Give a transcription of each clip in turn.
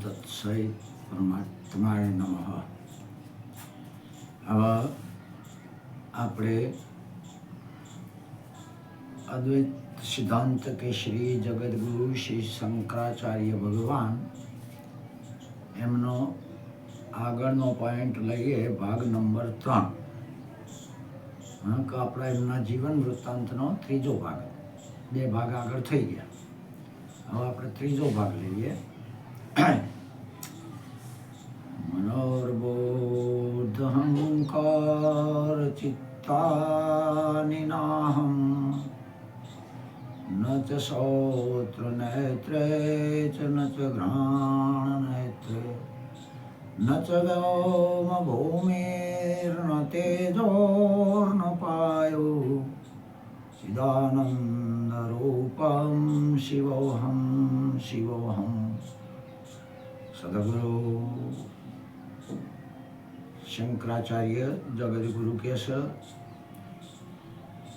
તત્સહિત પરમાત્માય નમઃ હવે આપણે અદ્વૈત સિદ્ધાંત કે શ્રી જગદગુરુ શ્રી શંકરાચાર્ય ભગવાન એમનો આગળનો પોઈન્ટ લઈએ ભાગ નંબર ત્રણ કે આપણા એમના જીવન વૃત્તાંતનો ત્રીજો ભાગ બે ભાગ આગળ થઈ ગયા હવે આપણે ત્રીજો ભાગ લઈએ मनोर्बोधहङ्कार चित्तानि नाहं न च श्रोत्रनेत्रे च न च घ्राणनेत्रे न च व्योमभूमिर्न तेजोर्न पायो चिदानन्दरूपं शिवोऽहं शिवोऽहम् સદગુરુ શંકરાચાર્ય જગદગુરુ કેશ,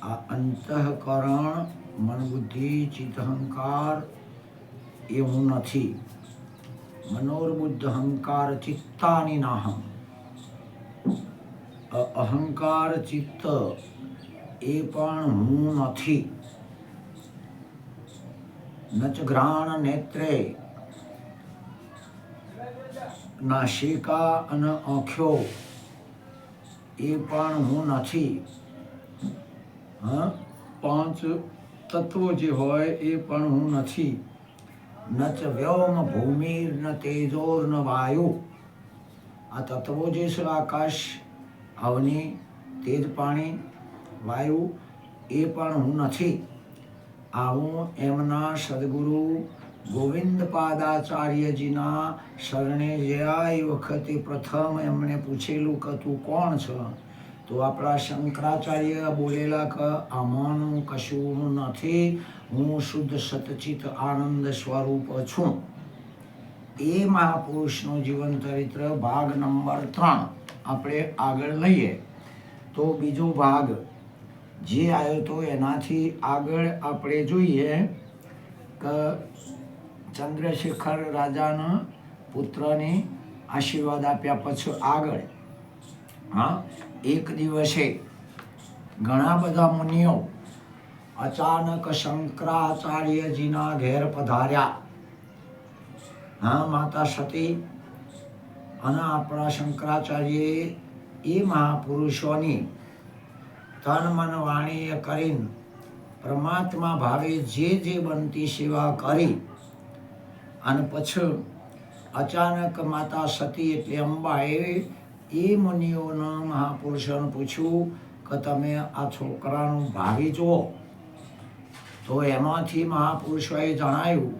આ અંતઃકરણ મન બુદ્ધિ ચિત્ત અહંકાર એ હું નથી. મનોર્બુદ્ધ અહંકાર ચિત્તાની નાહમ. અહંકાર ચિત્ત એ પણ હું નથી. નચ ઘ્રાણ નેત્રે નાસિકા અને આંખ્યો એ પણ હું નથી. હા? પાંચ તત્વો જે હોય એ પણ હું નથી. નચ વ્યોમ ભૂમિર ન તેજોર ન વાયુ. આ તત્વો જે છે આકાશ, અવની, તેજ પાણી, વાયુ, એ પણ હું નથી. આવું એમના સદગુરુ ગોવિંદ પાદાચાર્યજીના શરણે ગયા વખતે પ્રથમ એમણે પૂછેલું કે તું કોણ છે? તો આપણા શંકરાચાર્ય બોલેલા કે આમાંનું કશું નથી, હું શુદ્ધ સતચિત આનંદ સ્વરૂપ છું. એ મહાપુરુષનું જીવન ચરિત્ર ભાગ નંબર ત્રણ. આપણે આગળ લઈએ. તો બીજો ભાગ, જે આવ્યો તો એનાથી આગળ આપણે જોઈએ કે ચંદ્રશેખર રાજાના પુત્રને આશીર્વાદ આપ્યા પછી આગળ, હા, એક દિવસે ઘણા બધા મુનિઓ અચાનક શંકરાચાર્યજીના ઘેર પધાર્યા. હા, માતા સતી અને આપણા શંકરાચાર્યએ એ મહાપુરુષોની તન મન વાણીએ કરીને પરમાત્મા ભાવે જે જે બનતી સેવા કરી અને પછી અચાનક માતા સતી એટલે અંબાએ એ મુનિઓના મહાપુરુષોને પૂછ્યું કે તમે આ છોકરાનું ભાવિ જુઓ તો એમાંથી મહાપુરુષોએ જણાવ્યું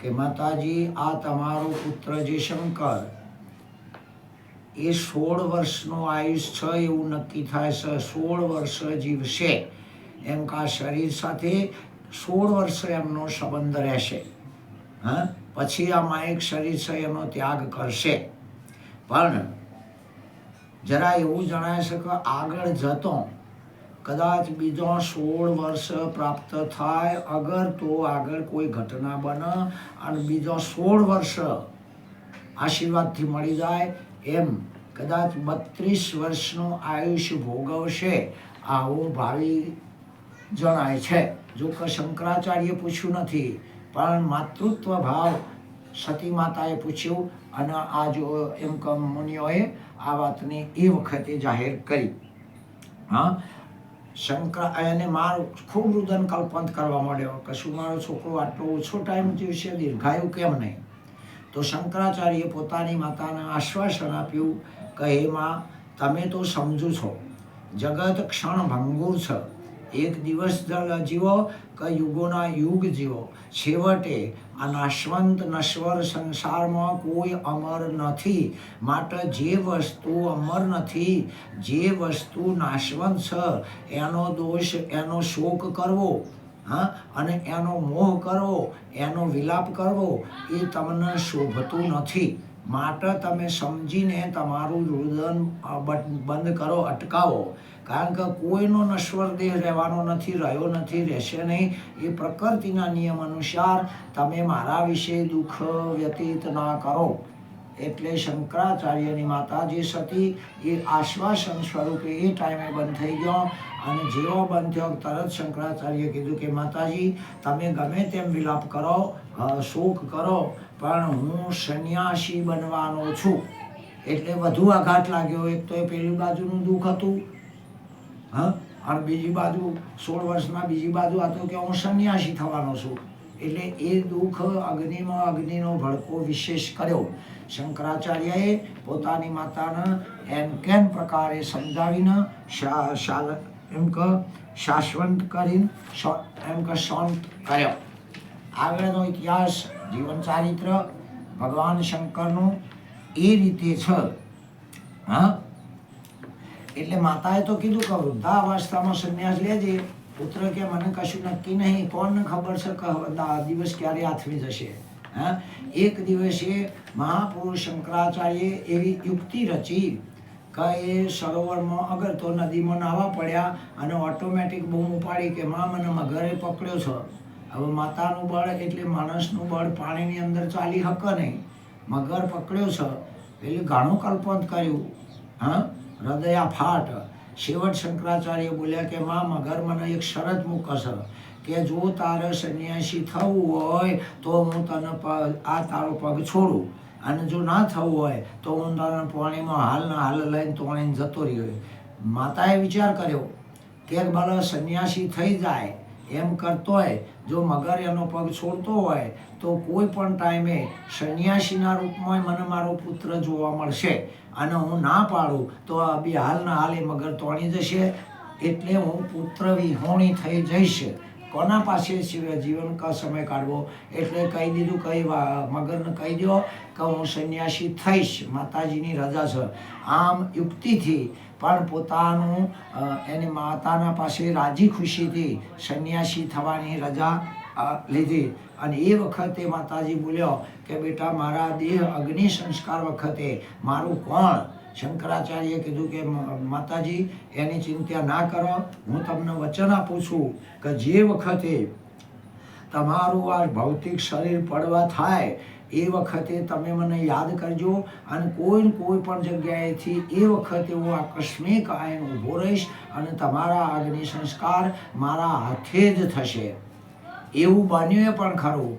કે માતાજી, આ તમારો પુત્ર જે શંકર, એ સોળ વર્ષનું આયુષ છે, એવું નક્કી થાય છે. સોળ વર્ષ જીવશે. એમ કા શરીર સાથે સોળ વર્ષ એમનો સંબંધ રહેશે. હા? પછી આ માયિક એનો ત્યાગ કરશે. પણ જરા એવું જણાય છે કે આગળ જતો કદાચ બીજો સોળ વર્ષ પ્રાપ્ત થાય, અગર તો આગળ કોઈ ઘટના બને અને બીજો સોળ વર્ષ આશીર્વાદથી મળી જાય, એમ કદાચ બત્રીસ વર્ષનું આયુષ્ય ભોગવશે, આવું ભાવિ જણાય છે. જો કે શંકરાચાર્ય પૂછ્યું નથી પણ માતૃત્વ ભાવ સતી માતાએ પૂછ્યું અને આ જો એમ કમ મુનિઓએ આ વાતને એ વખતે જાહેર કરી. હા? શંકર એને મારો ખૂબ રુદન કલ્પંત કરવા માંડ્યો. કે શું મારો છોકરો આટલો ઓછો ટાઈમ જીવશે? દીર્ઘાયુ કેમ નહીં? તો શંકરાચાર્યે પોતાની માતાને આશ્વાસન આપ્યું કે, હે માં, તમે તો સમજો છો. જગત ક્ષણ ભંગુર છે. એક દિવસ જીવો કે યુગોના યુગ જીવો. છેવટે આ નાશવંત નશ્વર સંસારમાં કોઈ અમર નથી. માટે જે વસ્તુ અમર નથી, જે વસ્તુ નાશવંત છે, એનો દોષ, એનો શોક કરવો, હા, અને એનો મોહ કરવો, એનો વિલાપ કરવો, એ તમને શોભતું નથી. માટે તમે સમજીને તમારું રુદન બંધ કરો, અટકાવો. કારણ કે કોઈનો નશ્વર દેહ રહેવાનો નથી, રહ્યો નથી, રહેશે નહીં. એ પ્રકૃતિના નિયમ અનુસાર તમે મારા વિશે દુઃખ વ્યતીત ના કરો. એટલે શંકરાચાર્યની માતા જે સતી, એ આશ્વાસન સ્વરૂપે એ ટાઈમે બંધ થઈ ગયો. અને જેવો બંધ થયો, તરત શંકરાચાર્ય કીધું કે, માતાજી, તમે ગમે તેમ વિલાપ કરો શોક કરો, પણ હું સંન્યાસી બનવાનો છું. એટલે વધુ આઘાત લાગ્યો. એક તો એ પેલી બાજુનું દુઃખ હતું. હા? અને બીજી બાજુ સોળ વર્ષમાં બીજી બાજુ હતું કે હું સંન્યાસી થવાનો છું. એટલે એ દુઃખ, અગ્નિમાં અગ્નિનો ભડકો વિશેષ કર્યો. શંકરાચાર્યએ પોતાની માતાને એમ કેમ પ્રકારે સમજાવીને એમ કે, શાશ્વંત કરીને એમ કે શાંત કર્યો. આગળનો ઇતિહાસ, જીવન ચારિત્ર, ભગવાન શંકરનું એ રીતે છે. હા? એટલે માતાએ તો કીધું કે વૃદ્ધાવસ્થામાં સંન્યાસ લેજે. પુત્ર કે મને કશું નક્કી નહીં. કોણને ખબર છે કે દિવસ ક્યારે આથમી જશે? હા? એક દિવસે મહાપુરુષ શંકરાચાર્યે એવી યુક્તિ રચી કે એ સરોવરમાં અગર તો નદીમાં નાહવા પડ્યા અને ઓટોમેટિક બૂમ ઉપાડી કે, માં, મને મગરે પકડ્યો છો. હવે માતાનું બળ એટલે માણસનું બળ પાણીની અંદર ચાલી હક નહીં. મગર પકડ્યો છે. એટલે ઘણું કલ્પન કર્યું. હા? હૃદયા ફાટ શેવટ શંકરાચાર્ય બોલ્યા કે, માં મગર મને એક શરત મૂકશ. કે જો તારે સંન્યાસી થવું હોય, તો હું તને આ તારો પગ છોડું. અને જો ના થવું હોય, તો હું તને પાણીમાં હાલ ના હાલ લઈને તોણીને જતો રહ્યો. માતાએ વિચાર કર્યો કે બાળક સંન્યાસી થઈ જાય એમ કરતોય જો મગર એનો પગ છોડતો હોય, તો કોઈ પણ ટાઈમે સંન્યાસીના રૂપમાં મને મારો પુત્ર જોવા મળશે. અને હું ના પાડું, તો બી હાલના હાલ એ મગર તોણી જશે. એટલે હું પુત્ર વિહોણી થઈ જઈશ. કોના પાસે જીવન? કા સમય કાઢવો. એટલે કહી દીધું, કહી મગરને કહી દો કે હું સંન્યાસી થઈશ, માતાજીની રજા છે. આમ યુક્તિથી પણ પોતાનું એની માતાના પાસે રાજી ખુશીથી સંન્યાસી થવાની રજા લીધી. અને એ વખતે માતાજી બોલ્યો કે બેટા, મારા દેહ અગ્નિ સંસ્કાર વખતે મારું કોણ? શંકરાચાર્યએ કીધું કે માતાજી, એની ચિંતા ના કરો. હું તમને વચન આપું છું કે જે વખતે તમારું આ ભૌતિક શરીર પડવા થાય, એ વખતે તમે મને યાદ કરજો અને કોઈ કોઈ પણ જગ્યાએથી એ વખતે હું આકસ્મિક આયન ઊભો રહીશ અને તમારા અગ્નિ સંસ્કાર મારા હાથે જ થશે. એવું બન્યું પણ ખરું.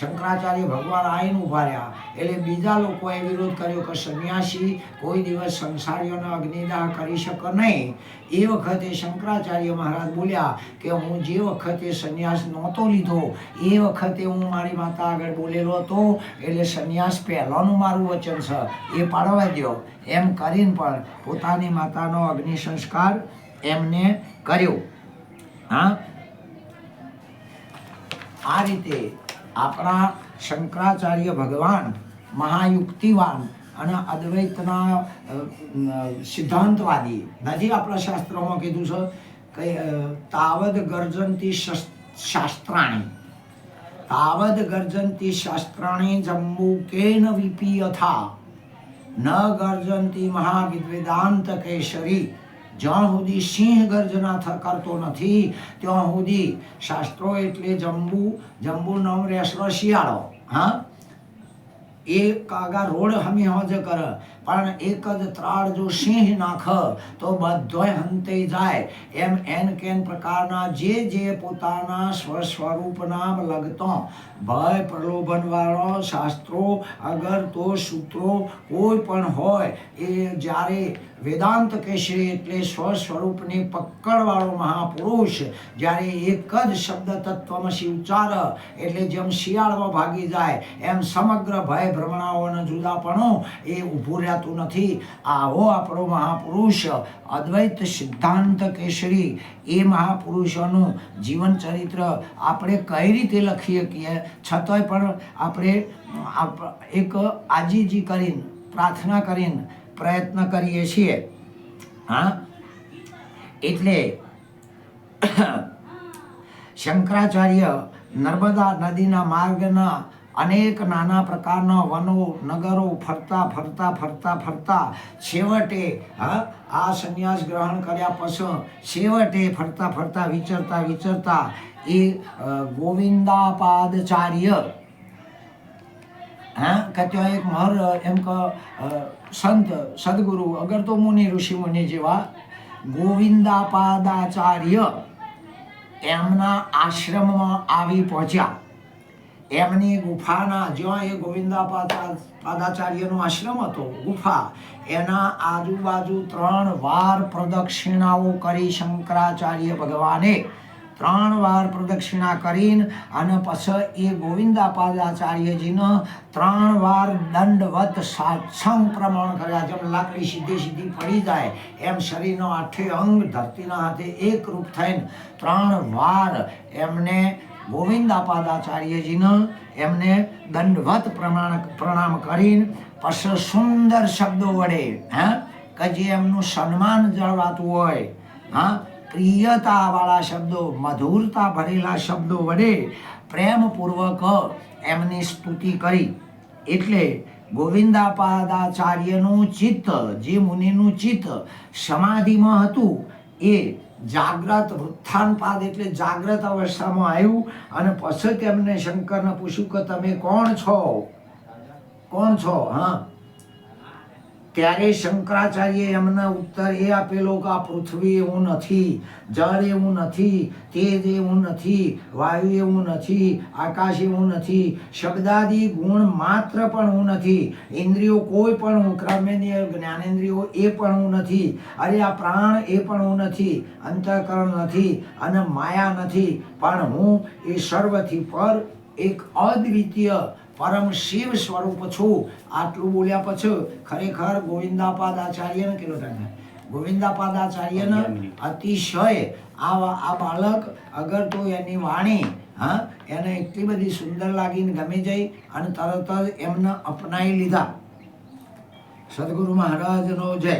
શંકરાચાર્ય ભગવાન આવીને ઊભા રહ્યા. એટલે બીજા લોકોએ વિરોધ કર્યો કે સંન્યાસી કોઈ દિવસ સંસારીઓનો અગ્નિદાહ કરી શકે નહીં. એ વખતે શંકરાચાર્ય મહારાજ બોલ્યા કે હું જે વખતે સંન્યાસ નહોતો લીધો, એ વખતે હું મારી માતા આગળ બોલેલો હતો. એટલે સંન્યાસ પહેલાંનું મારું વચન છે, એ પાડવા દો એમ કરીને પણ પોતાની માતાનો અગ્નિ સંસ્કાર એમને કર્યો. હા? આ રીતે આપણા શંકરાચાર્ય ભગવાન મહાયુક્તિવાન અને અદ્વૈતના સિદ્ધાંતવાદી. નથી આપણા શાસ્ત્રોમાં કીધું છે કે તાવદ ગર્જંતી શસ- શાસ્ત્રાણી. તાવદ ગર્જંતી શાસ્ત્રાણી જંબુકેન વિપીયથા. ન ગર્જંતી મહાવિદ્વેદાંત કેસરી. જ્યાં સુધી સિંહ ગર્જના કરતો નથી, ત્યાં સુધી શાસ્ત્રો એટલે જંબુ જંબુ નામ રેસરો શિયાળો, હા? એ કાગા રોડ હમી હોજ કર. પણ એક જ ત્રાળ જો સિંહ નાખ, તો બધોય હંતે જાય. એમ એન કેન પ્રકારના જે જે પોતાના સ્વ સ્વરૂપના લગતો. ભય પ્રલોભન વાળો શાસ્ત્રો, અગર તો સૂત્રો કોઈ પણ હોય, એ જ્યારે વેદાંત કેશરી એટલે સ્વ સ્વરૂપની પકડવાળો મહાપુરુષ, જ્યારે એક જ શબ્દ તત્વમસી ઉચ્ચાર એટલે જેમ શિયાળમાં ભાગી જાય, એમ સમગ્ર ભય ભ્રમણાઓ અને જુદાપણું એ ઊભું રહેતું નથી. આવો આપણો મહાપુરુષ અદ્વૈત સિદ્ધાંત કેશરી એ મહાપુરુષોનું જીવન ચરિત્ર આપણે કઈ રીતે લખી શકીએ? છતાંય પણ આપણે એક આજીજી કરીને, પ્રાર્થના કરીને પ્રયત્ન કરીએ છીએ. હા? એટલે શંકરાચાર્ય નર્મદા નદીના માર્ગના અનેક નાના પ્રકારના વનો, નગરો ફરતા ફરતા ફરતા ફરતા છેવટે, હા, આ સંન્યાસ ગ્રહણ કર્યા પછી છેવટે ફરતા ફરતા, વિચરતા વિચરતા એ ગોવિંદાપાદચાર્ય. હા, કે ત્યાં એક મહર એમ કે સંત, સદગુરુ અગર તો મુનિ, ઋષિ મુનિ જેવા ગોવિંદાપાદાચાર્ય એમના આશ્રમમાં આવી પહોંચ્યા. એમની ગુફાના જ્યાં એ ગોવિંદા પાદાચાર્યનો આશ્રમ હતો, ગુફા, એના આજુબાજુ ત્રણ વાર પ્રદક્ષિણાઓ કરી શંકરાચાર્ય ભગવાને. ત્રણ વાર પ્રદક્ષિણા કરીને અને પછી એ ગોવિંદાપાદાચાર્યજીને ત્રણ વાર દંડવત સાત્સંગ પ્રમાણ કર્યા. જેમ લાકડી સીધી સીધી પડી જાય, એમ શરીરનો આઠે અંગ ધરતીના હાથે એકરૂપ થઈને ત્રણ વાર એમને ગોવિંદાપાદાચાર્યજીને એમને દંડવત પ્રમાણ પ્રણામ કરીને પછી સુંદર શબ્દો વડે, હા? કે જે એમનું સન્માન જળવાતું હોય, હા? પ્રિયતાવાળા શબ્દો, મધુરતા ભરેલા શબ્દો વડે પ્રેમપૂર્વક એમની સ્તુતિ કરી. એટલે ગોવિંદાપાદાચાર્યનું ચિત્ત, જે મુનિનું ચિત્ત, સમાધિમાં હતું, એ જાગ્રત વૃત્થાનપાદ એટલે જાગ્રત અવસ્થામાં આવ્યું અને પછી તેમને શંકરને પૂછ્યું કે તમે કોણ છો? કોણ છો? હા. ત્યારે શંકરાચાર્ય એમના ઉત્તર એ આપેલો કે આ પૃથ્વી એવું નથી, જળ એવું નથી, તેજ એવું નથી, વાયુ એવું નથી, આકાશ એવું નથી, શબ્દાદી ગુણ માત્ર પણ હું નથી, ઇન્દ્રિયો કોઈ પણ હું ક્રમેન્દ્રિય જ્ઞાનેન્દ્રિયો એ પણ હું નથી, અરે આ પ્રાણ એ પણ હું નથી, અંતઃકરણ નથી અને માયા નથી, પણ હું એ સર્વથી પર એક અદ્વિતીય પરમ શિવ સ્વરૂપ છું. આટલું બોલ્યા પછી ખરેખર ગોવિંદાપાદાચાર્યને કેટલો ટાઈમ ગોવિંદાપાદાચાર્યને અતિશય. આ આ બાળક અગર તો એની વાણી હા એને એટલી બધી સુંદર લાગીને ગમી જઈ અને તરત જ એમને અપનાવી લીધા. સદગુરુ મહારાજનો જય.